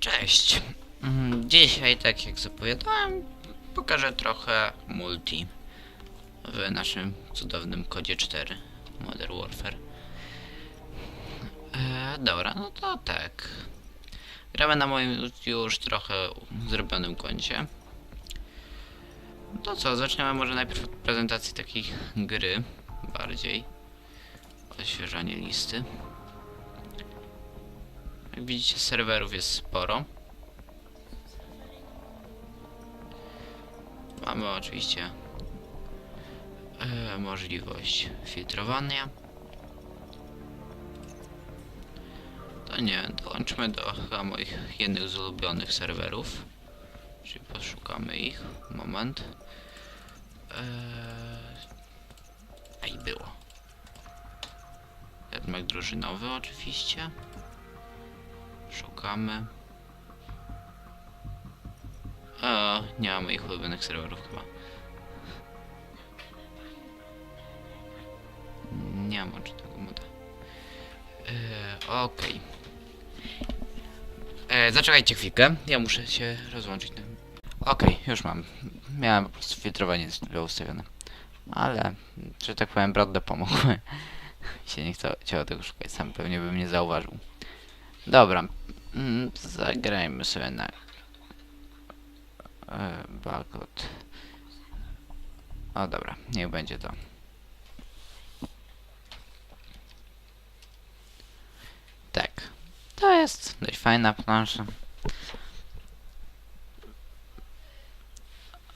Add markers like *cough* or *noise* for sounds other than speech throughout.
Cześć. Mm, Dzisiaj, tak jak zapowiadałem, pokażę trochę multi w naszym cudownym kodzie 4 Modern Warfare. E, dobra, no to tak. Gramy na moim już trochę zrobionym koncie. To co, zaczniemy może najpierw od prezentacji takiej gry, bardziej. Odświeżanie listy. Jak widzicie, serwerów jest sporo. Mamy oczywiście e, możliwość filtrowania. To nie, dołączmy do chyba moich jednych z ulubionych serwerów. Czyli poszukamy ich. Moment. Eee... A i było. Jednak drużynowy oczywiście. Szukamy. O, nie ma moich ulubionych serwerów chyba. Nie mam czy tego moda. E, Okej. E, Zaczekajcie chwilkę, ja muszę się rozłączyć. Okej, już mam. Miałem po prostu filtrowanie źle ustawione. Ale, że tak powiem, brat pomógł. *laughs* się nie chciało tego szukać, sam pewnie bym nie zauważył. Dobra, mm, zagrajmy sobie na e, Balkot. O dobra, niech będzie to. Tak, to jest dość fajna plansza.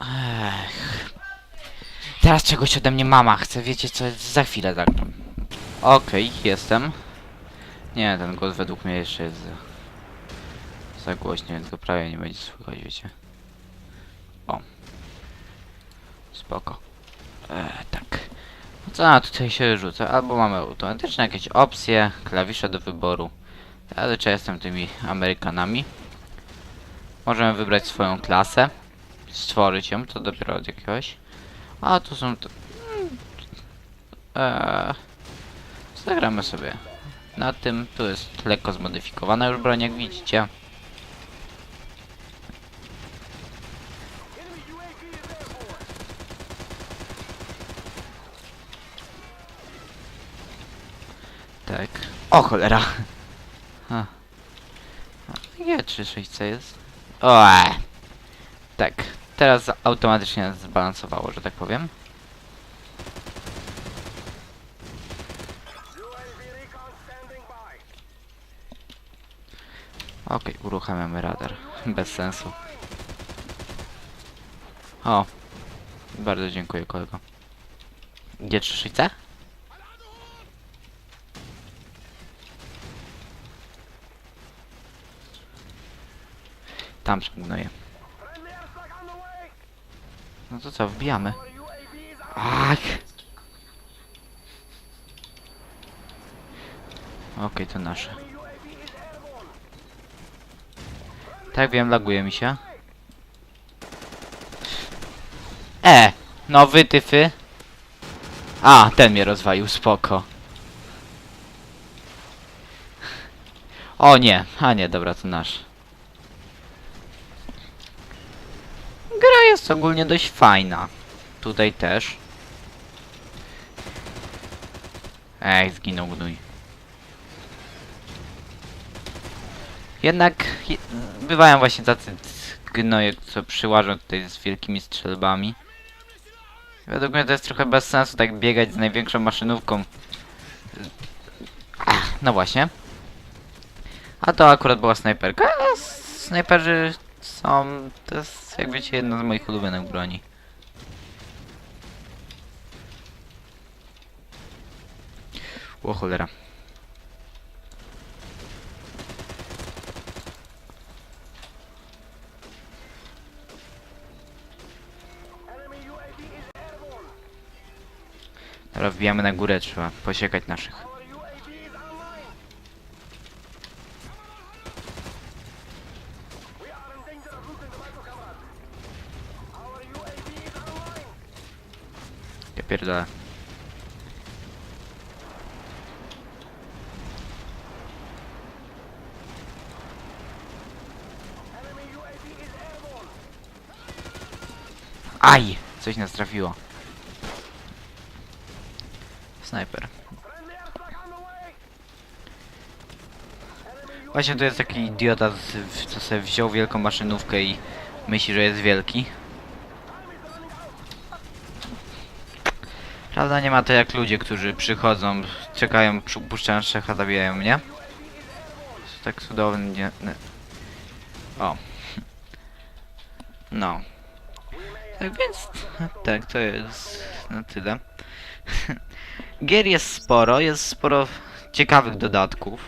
Ech. Teraz czegoś ode mnie mama chce, wiecie co, za chwilę zagram. Okej, jestem. Nie, ten głos według mnie jeszcze jest za, głośny, więc go prawie nie będzie słychać, wiecie. O. Spoko. E, tak. No co na tutaj się rzuca? Albo mamy automatyczne jakieś opcje, klawisze do wyboru. Ja zazwyczaj jestem tymi Amerykanami. Możemy wybrać swoją klasę. Stworzyć ją, to dopiero od jakiegoś. A tu są... To... Eee, zagramy sobie. Na tym tu jest lekko zmodyfikowana już broń, jak widzicie. Tak. O cholera! A. G36C jest. O! e. Tak. Teraz automatycznie zbalansowało, że tak powiem. Okej, uruchamiamy radar. Bez sensu. O. Bardzo dziękuję kolego. G36C? Tam są gnoje. No to co, wbijamy. Ach! Okej, to nasze. Tak wiem, laguje mi się. E! No wy tyfy. A, ten mnie rozwalił, spoko. O nie, a nie, dobra, to nasz. Jest ogólnie dość fajna. Tutaj też. Ej, zginął gnój. Jednak je, bywają właśnie tacy gnoje, co przyłażą tutaj z wielkimi strzelbami. Według mnie to jest trochę bez sensu tak biegać z największą maszynówką. No właśnie. A to akurat była snajperka. Snajperzy są... To jest, jak wiecie, jedna z moich ulubionych broni. O cholera. Dobra, wbijamy na górę, trzeba posiekać naszych. pierdolę. Aj! Coś nas trafiło. Snajper. Właśnie to jest taki idiota, co sobie wziął wielką maszynówkę i myśli, że jest wielki. Prawda, nie ma to jak ludzie, którzy przychodzą, czekają, puszczają szecha, zabijają mnie. Jest tak cudownie. nie- O. No. Tak więc, tak, to jest na tyle. Gier jest sporo, jest sporo ciekawych dodatków.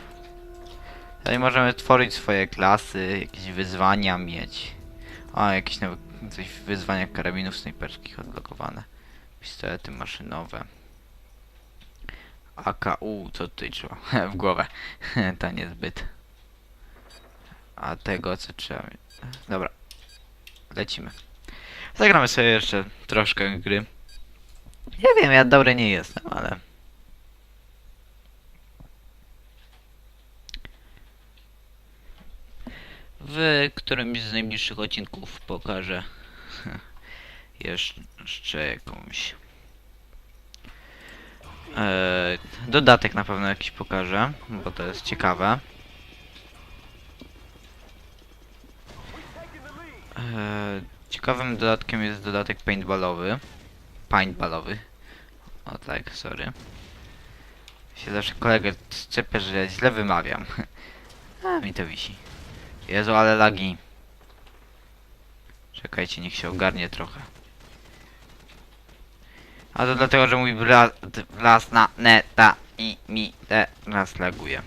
Tutaj możemy tworzyć swoje klasy, jakieś wyzwania mieć. O, jakieś nawet coś wyzwania karabinów snajperskich odblokowane. Pistolety maszynowe. AKU, co tutaj *laughs* trzeba? w głowę. *laughs* to niezbyt. A tego co trzeba. Dobra. Lecimy. Zagramy sobie jeszcze troszkę gry. Ja wiem, ja dobry nie jestem, ale... W którymś z najbliższych odcinków pokażę *laughs* jeszcze jakąś... Eee, dodatek na pewno jakiś pokażę, bo to jest ciekawe. Eee, ciekawym dodatkiem jest dodatek paintballowy. Paintballowy. O tak, sorry. Się zawsze kolegę szczepia, że źle wymawiam. *laughs* A mi to wisi. Jezu, ale lagi. Czekajcie, niech się ogarnie trochę. A to dlatego, że mój bra- d- las na neta i mi teraz laguje.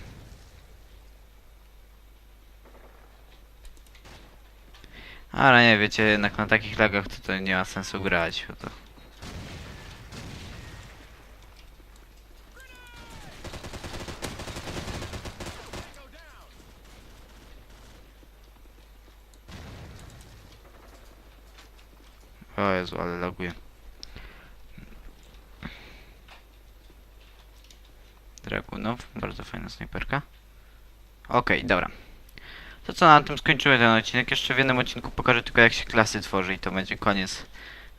Ale nie, wiecie, jednak na takich lagach to nie ma sensu grać, bo to... O Jezu, ale laguje. Dragunov, bardzo fajna snajperka. Okej, dobra. To co, na tym skończymy ten odcinek. Jeszcze w jednym odcinku pokażę tylko jak się klasy tworzy i to będzie koniec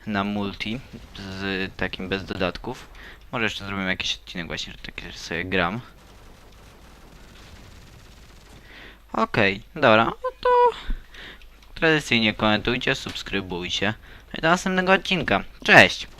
na multi z takim bez dodatków. Może jeszcze zrobimy jakiś odcinek właśnie, że takie sobie gram. Okej, dobra, no to tradycyjnie komentujcie, subskrybujcie. No i do następnego odcinka. Cześć!